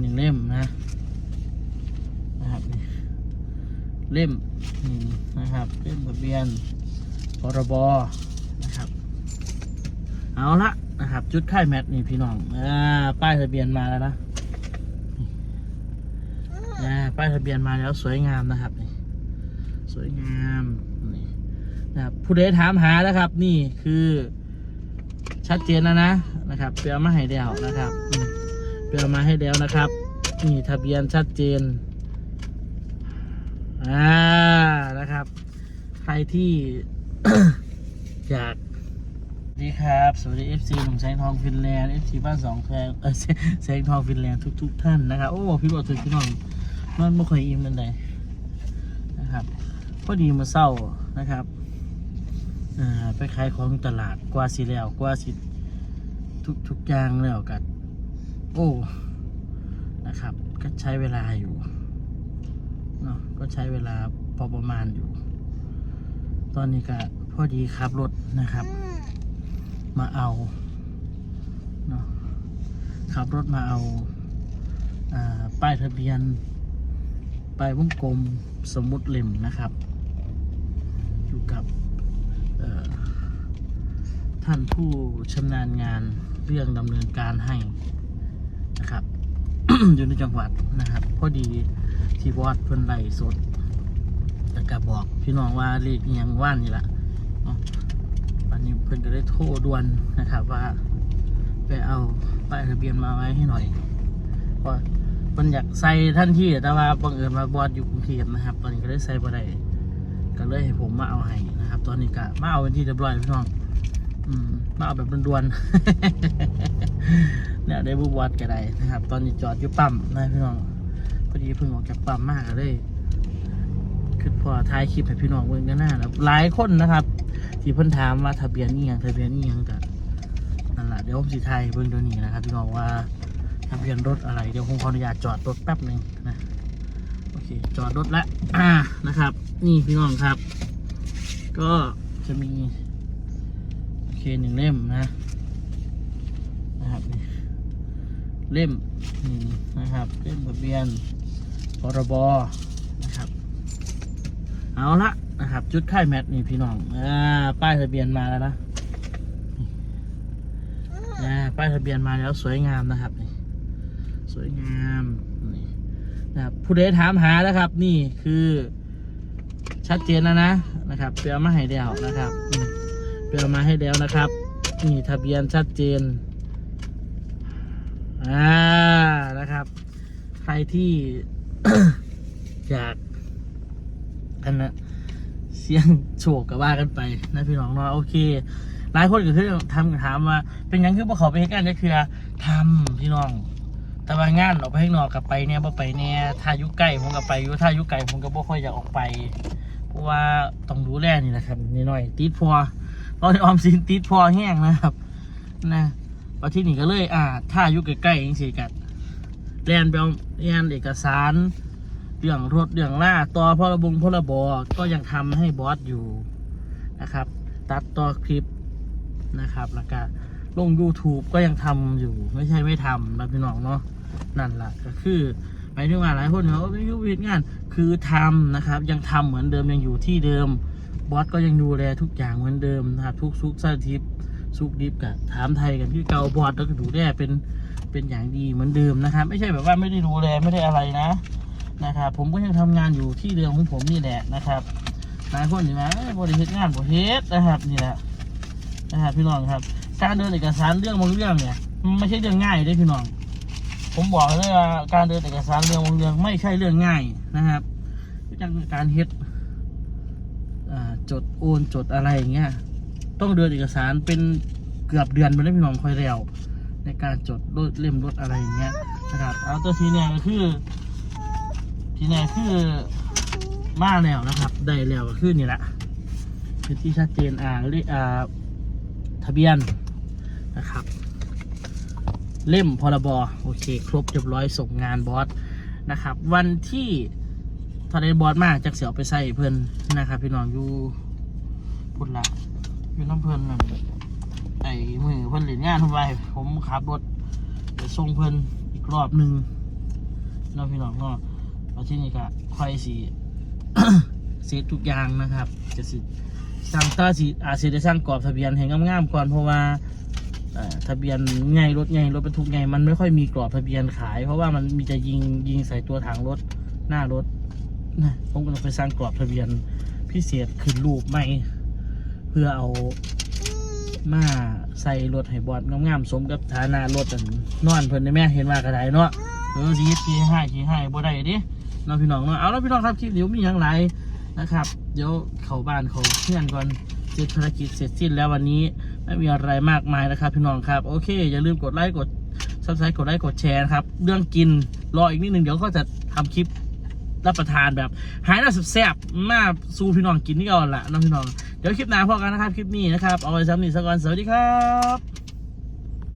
หนึ่งเล่มนะนะครับเล่มนี่นะครับเล่มทะเบียนพรบนะครับเอาละนะครับ จุดค่ายแมทนี่พี่น้องอ่าป้ายทะเบียนมาแล้วนะอ่าป้ายทะเบียนมาแล้วสวยงามนะครับนี่สวยงามนี่นะครับผู้ใดถามหานะครับ นี่คือชัดเจนแล้วนะนะครับเปลมาให้แล้วนะครับ อืมเปลมาให้แล้วนะครับนี่ทะเบียนชัดเจนอ่านะครับ ใครที่อยากดีครับ สวัสดี FC หนุ่มแสงทองฟินแลนด์ FC บ้านสองแพงเออแสงทองฟินแลนด์ทุก ๆ ท่านนะครับ โอ้ พี่บอกถึงพี่น้องมันไม่ค่อยอิ่มมันใดนะครับพอดีมาเศร้านะครับอ่าไปขายของตลาดกว่าสิแล้วกว่าสิทุกทุกอย่างแล้วกัน โอ้นะครับ ก็ใช้เวลาอยู่เนาะก็ใช้เวลาพอประมาณอยู่ ตอนนี้ก็พอดีขับรถนะครับ มาเอาเนาะขับรถมาเอาอาป้ายทะเบียนป้ายวงกลมสมมุติเล่มนะครับ อยู่กับท่านผู้ชำนาญงานเรื่องดำเนินการให้ อยู่ในจังหวัดนะครับ พอดีที่วอดเพิ่นไล่สดแต่ก็บอกพี่น้องว่าเลขอิหยังว่านนี่แหละวันนี้เพื่อนก็ได้โทรด่วนนะครับ ว่าไปเอาป้ายทะเบียนมาไว้ให้หน่อยเพราะมันอยากใส่ท่านที่แต่ว่าบังเอิญมาบอดอยู่กรุงเทพนะครับ ตอนนี้ก็ได้ใส่บ่ได้ก็เลยให้ผมมาเอาให้นะครับ ตอนนี้ก็มาเอาเป็นที่เรียบร้อยพี่น้อง มาเอาแบบด่วนๆเนี่ยได้บุบวัดก็ได้นะครับ ตอนนี้จอดอยู่ปั๊มนะพี่น้องพอดีเพิ่งออกจากปั๊มมากเลยคือพอถ่ายคลิปให้พี่น้องเบิ่งกันหน้าแล้วหลายคนนะครับ ที่เพิ่นถามว่าทะเบียนนี่ยังทะเบียนนี่ยังกันนั่นแหละเดี๋ยวผมสิไทยเบิ่งตัวนี้นะครับ พี่น้องว่าทะเบียนรถอะไรเดี๋ยวผมขออนุญาตจอดรถแป๊บหนึ่งนะโอเคจอดรถแล้วนะครับ นี่พี่น้องครับ ก็จะมี หนึ่งเล่มนะนะครับเล่มนี่นะครับเล่มทะเบียนพรบนะครับเอาละนะครับ จุดค่ายแมทนี่พี่น้องอ่าป้ายทะเบียนมาแล้วนะอ่าป้ายทะเบียนมาแล้วสวยงามนะครับนี่สวยงามนี่นะครับผู้ใดถามหานะครับ นี่คือชัดเจนแล้วนะนะครับเปลมาให้แล้วนะครับ เปลมาให้แล้วนะครับ นี่ทะเบียนชัดเจน อ่า นะครับ ใครที่อยากอันนะเสียงโฉกกับว่ากันไปนะพี่น้องเนาะโอเค หลายคนก็คือทำถามว่า เป็นยังคือบ่ขาไปให้กันก็คือทำพี่น้องแต่ว่างานออกไปข้างนอกกับไปเนี่ยบ่ไปเนี่ยถ้ายุใกล้ผมก็ไปอยู่ถ้าอยุไกลผมก็บ่ค่อยอยากออกไป เพราะว่าต้องดูแลนี่แหละครับนิดหน่อยติดพอ ตอนนี้ออมสินติดพอแห้งนะครับ นะวันที่นี่ก็เลย อ่า ถ้าอยุใกล้ๆเอย่างสิกัดแลนไปเอาเรียนเอกสาร เรื่องรถเรื่องล่าต่อพรบงพรบก็ยังทำให้บอสอยู่นะครับ ตัดต่อคลิปนะครับแล้วก็ลง YouTube ก็ยังทำอยู่ไม่ใช่ไม่ทำนะพี่น้องเนาะนั่นแหละก็คือหมายถึงว่าหลายคนเขาไม่รู้วิธีงาน คือทำนะครับ ยังทำเหมือนเดิมยังอยู่ที่เดิม บอสก็ยังดูแลทุกอย่างเหมือนเดิมนะครับ ทุกซุกสทิปซุกดิฟกับถามไทยกันที่เกาบอสแล้วก็ดูแลเป็นเป็นอย่างดีเหมือนเดิมนะครับ ไม่ใช่แบบว่าไม่ได้ดูแลไม่ได้อะไรนะนะครับ ผมก็ยังทำงานอยู่ที่เดิมของผมนี่แหละนะครับหลายคนอยู่นะเอ้บริเหตุงานบริเหตุนะครับนี่แหละนะครับพี่น้องครับ การเดินเอกสารเรื่องบางเรื่องเนี่ยไม่ใช่เรื่องง่ายเลยพี่น้อง ผมบอกเลยว่าการเดินเอกสารเรื่องบางเรื่องไม่ใช่เรื่องง่ายนะครับอย่างการเฮ็ด จดโอนจดอะไรอย่างเงี้ยต้องเดินเอกสารเป็นเกือบเดือนไปแล้วพี่น้องคอยเร็วในการจดรถเล่มรถอะไรอย่างเงี้ยนะครับเอาตัวทีเนี่ยก็คือ ทีแนี้คือมาแล้วนะครับ ได้แล้วก็คือนี่แหละคือที่ชัดเจนอ่าเลอ่าทะเบียนนะครับ เล่มพรบโอเค ครบเรียบร้อยส่งงานบอสนะครับ วันที่ ทะเลบอสมากจากเสียวไปใส่เพื่อนนะครับพี่น้องอยู่พุ่นละอยู่น้ำเพื่อนนั่นไอ้มือเพื่อนเหรียญงานทำไมผมขับรถไปส่งเพื่อนอีกรอบหนึ่งเนาะพี่น้องเนาที่นี่ก็ค่อยสีเซตทุกอย่างนะครับจะสิสร้างตาสิอาจสิได้สร้างกรอบทะเบียนให้งามๆก่อนเพราะว่าทะเบียนไงรถไงรถบรรทุกไงมันไม่ค่อยมีกรอบทะเบียนขาย เพราะว่ามันมีจะยิงยิงใส่ตัวถังรถหน้ารถ นะผมก็เลยไปสร้างกรอบทะเบียนพิเศษขึ้นรูปใหม่ เพื่อเอามาใส่รถให้บอดงามๆสมกับฐานะรถอันนอนเพิ่นได้แม่เห็นว่ากระไดเนาะเออสีขี้ให้ขี้ให้บ่ได้ดิเนาะพี่น้องเนาะเอาแล้วพี่น้องครับคลิปเดี๋ยวมีอย่างไรนะครับ เดี๋ยวเขาบ้านเขาเพื่อนก่อนเสร็จภารกิจเสร็จสิ้นแล้ววันนี้ไม่มีอะไรมากมายนะครับ พี่น้องครับโอเค อย่าลืมกดไลค์กดซับสไครต์กดไลค์กดแชร์นะครับ เรื่องกินรออีกนิดนึงเดี๋ยวก็จะทำคลิป รับประทานแบบ หายหน้าแซ่บๆมาสู้พี่น้องกินนี่ก่อนละน้องพี่น้อง เดี๋ยวคลิปหน้าพอกันนะครับ คลิปนี้นะครับ เอาไว้ซ้ำนี่สักก่อนสวัสดีครับ